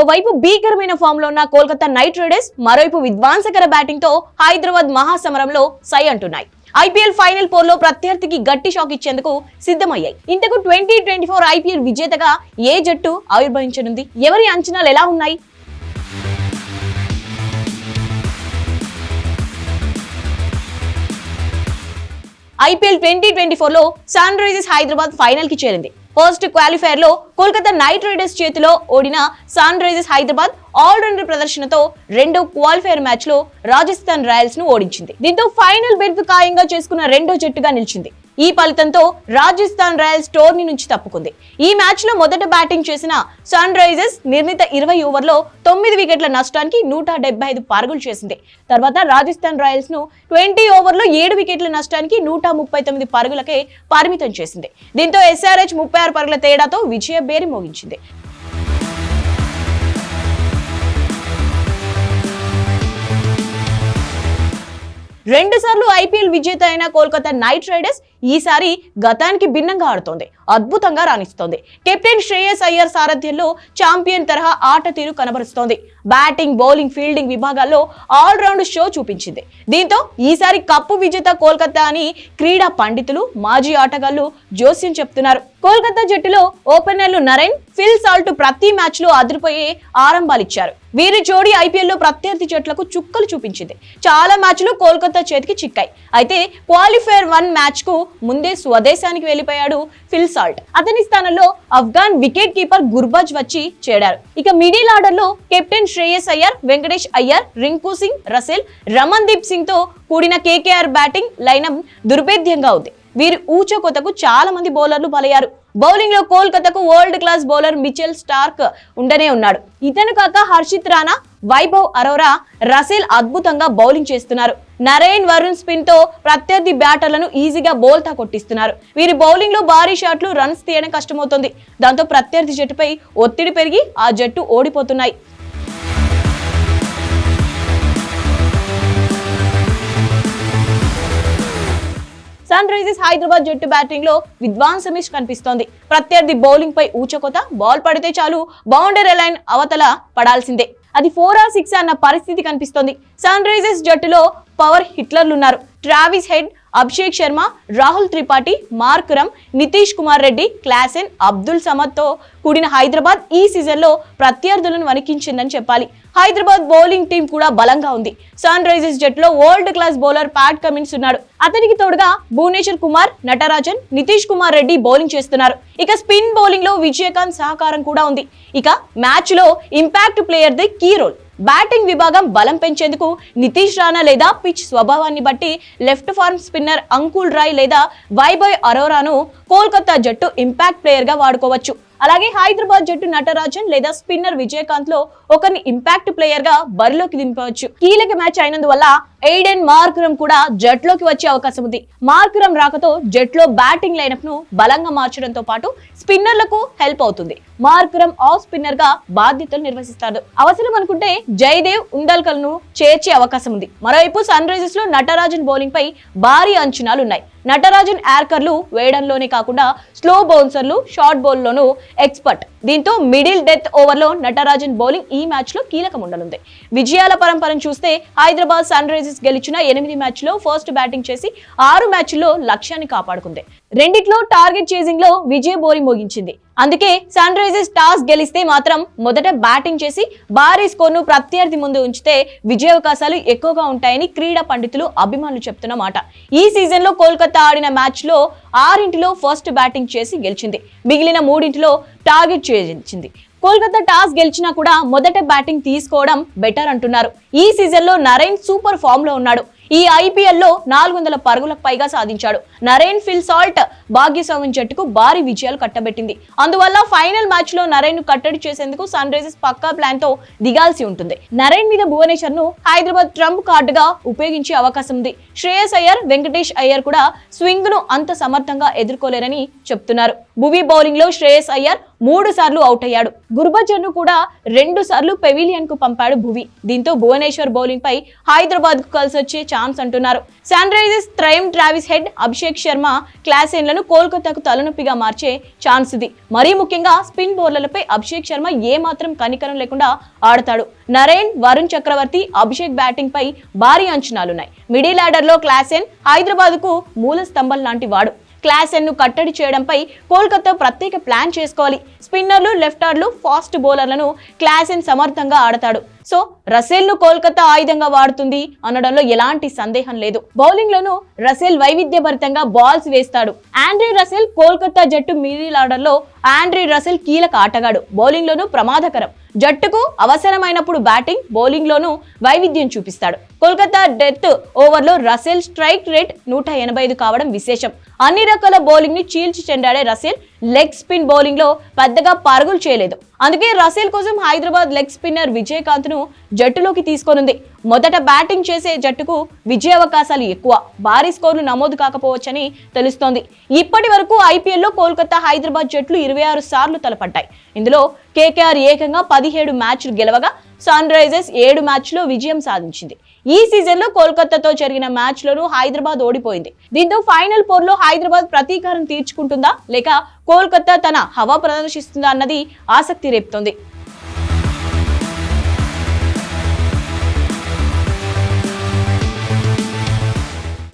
ఓవైపు భీకరమైన ఫామ్లో ఉన్న కోల్కతా నైట్ రైడర్స్ మరోవైపు విధ్వంసకర బ్యాటింగ్తో హైదరాబాద్ మహాసమరంలో సై అంటున్నాయి. ఐపీఎల్ ఫైనల్ పోర్లో ప్రత్యర్థికి గట్టి షాక్ ఇచ్చేందుకు సిద్ధమయ్యాయి. ఇంతకు ట్వంటీ ట్వంటీ ఫోర్ ఐపీఎల్ విజేతగా ఏ జట్టు ఆవిర్భవించనుంది? ఎవరి అంచనాలు ఎలా ఉన్నాయి? ఐపీఎల్ ట్వంటీ ట్వంటీ ఫోర్లో సన్ రైజర్స్ హైదరాబాద్ ఫైనల్కి చేరింది. ఫస్ట్ క్వాలిఫైర్లో కోల్కతా నైట్ రైడర్స్ చేతిలో ఓడిన సన్ రైజర్స్ హైదరాబాద్ ఆల్రౌండర్ ప్రదర్శనతో రెండో క్వాలిఫైర్ మ్యాచ్లో రాజస్థాన్ రాయల్స్ను ఓడించింది. దీంతో ఫైనల్ బెర్త్ ఖాయంగా చేసుకున్న రెండో జట్టుగా నిలిచింది. ఈ ఫలితంతో రాజస్థాన్ రాయల్స్ టోర్నీ నుంచి తప్పుకుంది. ఈ మ్యాచ్లో మొదట బ్యాటింగ్ చేసిన సన్ రైజర్స్ నిర్ణీత ఇరవై ఓవర్లో తొమ్మిది వికెట్ల నష్టానికి నూట డెబ్బై ఐదు పరుగులు చేసింది. తర్వాత రాజస్థాన్ రాయల్స్ను ట్వంటీ ఓవర్లో ఏడు వికెట్ల నష్టానికి నూట ముప్పై తొమ్మిది పరుగులకే పరిమితం చేసింది. దీంతో ఎస్ఆర్హెచ్ ముప్పై ఆరు పరుగుల తేడాతో విజయ బేరి మోగించింది. రెండు సార్లు ఐపీఎల్ విజేత అయిన కోల్కతా నైట్ రైడర్స్ ఈసారి గతానికి భిన్నంగా ఆడుతోంది అద్భుతంగా రాణిస్తోంది. కెప్టెన్ శ్రేయస్ అయ్యర్ సారథ్యంలో ఛాంపియన్ తరహా ఆట తీరు కనబరుస్తోంది. బ్యాటింగ్ బౌలింగ్ ఫీల్డింగ్ విభాగాల్లో ఆల్రౌండ్ షో చూపించింది. దీంతో ఈసారి కప్పు విజేత కోల్కతా అని క్రీడా పండితులు మాజీ ఆటగాళ్ళు జోస్యం చెప్తున్నారు. కోల్కతా జట్టులో ఓపెనర్లు నరేన్ ఫిల్ సాల్ట్ ప్రతి మ్యాచ్లో అదిరిపోయే ఆరంభాలిచ్చారు. వీరి జోడీ ఐపీఎల్లో ప్రత్యర్థి జట్లకు చుక్కలు చూపించింది. చాలా మ్యాచ్లు కోల్కతా చేతికి చిక్కాయి. అయితే క్వాలిఫైర్ వన్ మ్యాచ్కు ముందే స్వదేశానికి వెళ్ళిపోయాడు ఫిల్ సాల్ట్. అతని స్థానంలో అఫ్ఘాన్ వికెట్ కీపర్ గుర్బాజ్ వచ్చి చేరారు. ఇక మిడిల్ ఆర్డర్లో కెప్టెన్ శ్రేయస్ అయ్యర్ వెంకటేష్ అయ్యర్ రింకు సింగ్ రసెల్ రమన్దీప్ సింగ్తో కూడిన కేకేఆర్ బ్యాటింగ్ లైనం దుర్భేద్యంగా ఉంది. వీరి ఊచకొతకు చాలా మంది బౌలర్లు బలయ్యారు. బౌలింగ్లో కోల్కతాకు world class bowler Mitchell Starc ఉండనే ఉన్నాడు. ఇతను కాక హర్షిత్ రాణా వైభవ్ అరోరా రసెల్ అద్భుతంగా బౌలింగ్ చేస్తున్నారు. నరేన్ వరుణ్ స్పిన్తో ప్రత్యర్థి బ్యాటర్లను ఈజీగా బోల్తా కొట్టిస్తున్నారు. వీరి బౌలింగ్లో భారీ షాట్లు రన్స్ తీయడం కష్టమవుతుంది. దాంతో ప్రత్యర్థి జట్టుపై ఒత్తిడి పెరిగి ఆ జట్టు ఓడిపోతున్నాయి. సన్ రైజర్స్ హైదరాబాద్ జట్టు బ్యాటింగ్లో విధ్వంసమిష్ కనిపిస్తోంది. ప్రత్యర్థి బౌలింగ్ పై ఊచకొత బాల్ పడితే చాలు బౌండరీ లైన్ అవతల పడాల్సిందే. అది ఫోర్ ఆర్ సిక్స్ అన్న పరిస్థితి కనిపిస్తోంది. సన్ రైజర్స్ జట్టులో పవర్ హిట్లర్లు ఉన్నారు Travis Head Abhishek Sharma Rahul Tripathi Markram Nitish Kumar Reddy Klaasen Abdul సమద్తో కూడిన హైదరాబాద్ ఈ సీజన్లో ప్రత్యర్థులను వణికించిందని చెప్పాలి. హైదరాబాద్ బౌలింగ్ టీం కూడా బలంగా ఉంది. సన్ రైజర్స్ జట్టులో world class bowler Pat Cummins ఉన్నాడు. అతనికి తోడుగా భువనేశ్వర్ కుమార్ నటరాజన్ నితీష్ కుమార్ రెడ్డి బౌలింగ్ చేస్తున్నారు. ఇక స్పిన్ బౌలింగ్లో విజయకాంత్ సహకారం కూడా ఉంది. ఇక మ్యాచ్లో impact player the key role. Batting విభాగం బలం పెంచేందుకు నితీష్ రాణా లేదా పిచ్ స్వభావాన్ని బట్టి left arm spinner Anukul Roy లేదా వైబాయ్ అరోరాను కోల్కతా జట్టు ఇంపాక్ట్ ప్లేయర్గా వాడుకోవచ్చు. అలాగే హైదరాబాద్ జట్టు నటరాజన్ లేదా స్పిన్నర్ విజయకాంత్లో ఒకరిని ఇంపాక్ట్ ప్లేయర్గా బరిలోకి దింపవచ్చు. కీలక మ్యాచ్ అయినందువల్ల ఎయిడెన్ మార్కురం కూడా జట్లోకి వచ్చే అవకాశం ఉంది. మార్కురం రాకతో జట్లో బ్యాటింగ్ లైనప్ను బలంగా మార్చడంతో పాటు స్పిన్నర్లకు హెల్ప్ అవుతుంది. మార్కురం ఆఫ్ స్పిన్నర్గా బాధ్యతలు నిర్వహిస్తారు అవసరం అనుకుంటే జయదేవ్ ఉండల్కల్ను చేర్చే అవకాశం ఉంది. మరోవైపు సన్ రైజర్స్లో నటరాజన్ బౌలింగ్ పై భారీ అంచనాలు ఉన్నాయి. నటరాజన్ యార్కర్లు వేయడంలోనే కాకుండా స్లో బౌన్సర్లు షార్ట్ బౌల్లోనూ ఎక్స్పర్ట్ దీంతో మిడిల్ డెత్ ఓవర్లో నటరాజన్ బౌలింగ్ ఈ మ్యాచ్లో కీలకం ఉండనుంది విజయాల పరంపరను చూస్తే హైదరాబాద్ సన్ రైజర్స్ గెలిచిన ఎనిమిది మ్యాచ్లో ఫస్ట్ బ్యాటింగ్ చేసి ఆరు మ్యాచ్ల్లో లక్ష్యాన్ని కాపాడుకుంది. రెండిట్లో టార్గెట్ చేసింగ్లో విజయ్ బోరి మోగించింది. అందుకే సన్ రైజర్స్ టాస్ గెలిస్తే మాత్రం మొదట బ్యాటింగ్ చేసి భారీ స్కోర్ను ప్రత్యర్థి ముందు ఉంచితే విజయావకాశాలు ఎక్కువగా ఉంటాయని క్రీడా పండితులు అభిమానులు చెప్తున్న మాట. ఈ సీజన్లో కోల్కతా ఆడిన మ్యాచ్లో ఆరింటిలో ఫస్ట్ బ్యాటింగ్ చేసి గెలిచింది. మిగిలిన మూడింటిలో టార్గెట్ చేయించింది. కోల్కతా టాస్ గెలిచినా కూడా మొదట బ్యాటింగ్ తీసుకోవడం బెటర్ అంటున్నారు. ఈ సీజన్లో నరైన్ నరేన్ సూపర్ ఫామ్లో ఉన్నాడు. ఈ ఐపీఎల్లో నాలుగు వందల పరుగులకు పైగా సాధించాడు. నరేన్ ఫిల్సాల్ట్ భాగ్యస్వామి జట్టుకు భారీ విజయాలు కట్టబెట్టింది. అందువల్ల ఫైనల్ మ్యాచ్లో నరేన్ను కట్టడి చేసేందుకు సన్ రైజర్స్ పక్కా ప్లాన్తో దిగాల్సి ఉంటుంది. నరేన్ మీద భువనేశ్వర్ను హైదరాబాద్ ట్రంప్ కార్డుగా ఉపయోగించే అవకాశం ఉంది. శ్రేయస్ అయ్యర్ వెంకటేష్ అయ్యర్ కూడా స్వింగ్ను అంత సమర్థంగా ఎదుర్కోలేరని చెప్తున్నారు. భువి బౌలింగ్లో శ్రేయస్ అయ్యర్ మూడు సార్లు అవుట్ అయ్యాడు. గుర్భజన్ను కూడా రెండు సార్లు పెవిలియన్కు పంపాడు భువి. దీంతో భువనేశ్వర్ బౌలింగ్ పై హైదరాబాద్కు కలిసి వచ్చే ఛాన్స్ అంటున్నారు. సన్ రైజర్స్ త్రయం ట్రావిస్ హెడ్ అభిషేక్ శర్మ క్లాసెన్లను కోల్కతాకు తలనొప్పిగా మార్చే ఛాన్స్ ఇది. మరీ ముఖ్యంగా స్పిన్ బౌలర్లపై అభిషేక్ శర్మ ఏ మాత్రం కనికరం లేకుండా ఆడతాడు. నరేన్ వరుణ్ చక్రవర్తి అభిషేక్ బ్యాటింగ్ పై భారీ అంచనాలున్నాయి. మిడిల్ ఆర్డర్లో క్లాసెన్ హైదరాబాద్కు మూల స్తంభం లాంటి వాడు. క్లాసెన్ను కట్టడి చేయడంపై కోల్కతా ప్రత్యేక ప్లాన్ చేసుకోవాలి. స్పిన్నర్లు లెఫ్టార్లు ఫాస్ట్ బౌలర్లను క్లాసెన్ సమర్థంగా ఆడతాడు. సో రసెల్ను కోల్కతా ఆయుధంగా వాడుతుంది అనడంలో ఎలాంటి సందేహం లేదు. బౌలింగ్ లోను రసెల్ వైవిధ్యభరితంగా బాల్స్ వేస్తాడు. ఆండ్రీ రసెల్ కోల్కతా జట్టు మిడిల్ ఆండ్రీ రసెల్ కీలక ఆటగాడు. బౌలింగ్ లోను ప్రమాదకరం. జట్టుకు అవసరమైనప్పుడు బ్యాటింగ్ బౌలింగ్లోనూ వైవిధ్యం చూపిస్తాడు. కోల్కతా డెత్ ఓవర్లో రసెల్ స్ట్రైక్ రేట్ నూట ఎనభై ఐదు కావడం విశేషం. అన్ని రకాల బౌలింగ్ని చీల్చి చెండాడే రసెల్ లెగ్ స్పిన్ బౌలింగ్లో పెద్దగా పరుగులు చేయలేదు. అందుకే రసెల్ కోసం హైదరాబాద్ లెగ్ స్పిన్నర్ విజయకాంత్ను జట్టులోకి తీసుకొనుంది. మొదట బ్యాటింగ్ చేసే జట్టుకు విజయావకాశాలు ఎక్కువ. భారీ స్కోర్లు నమోదు కాకపోవచ్చని తెలుస్తోంది. ఇప్పటి వరకు ఐపీఎల్లో కోల్కతా హైదరాబాద్ జట్లు ఇరవై ఆరు సార్లు తలపడ్డాయి. ఇందులో కేకేఆర్ ఏకంగా పదిహేడు మ్యాచ్లు గెలవగా సన్ రైజర్స్ ఏడు మ్యాచ్లో విజయం సాధించింది. ఈ సీజన్లో కోల్కతాతో జరిగిన మ్యాచ్లోనూ హైదరాబాద్ ఓడిపోయింది. దీంతో ఫైనల్ పోర్లో హైదరాబాద్ ప్రతీకారం తీర్చుకుంటుందా లేక కోల్కతా తన హవా ప్రదర్శిస్తుందా అన్నది ఆసక్తి రేపుతోంది.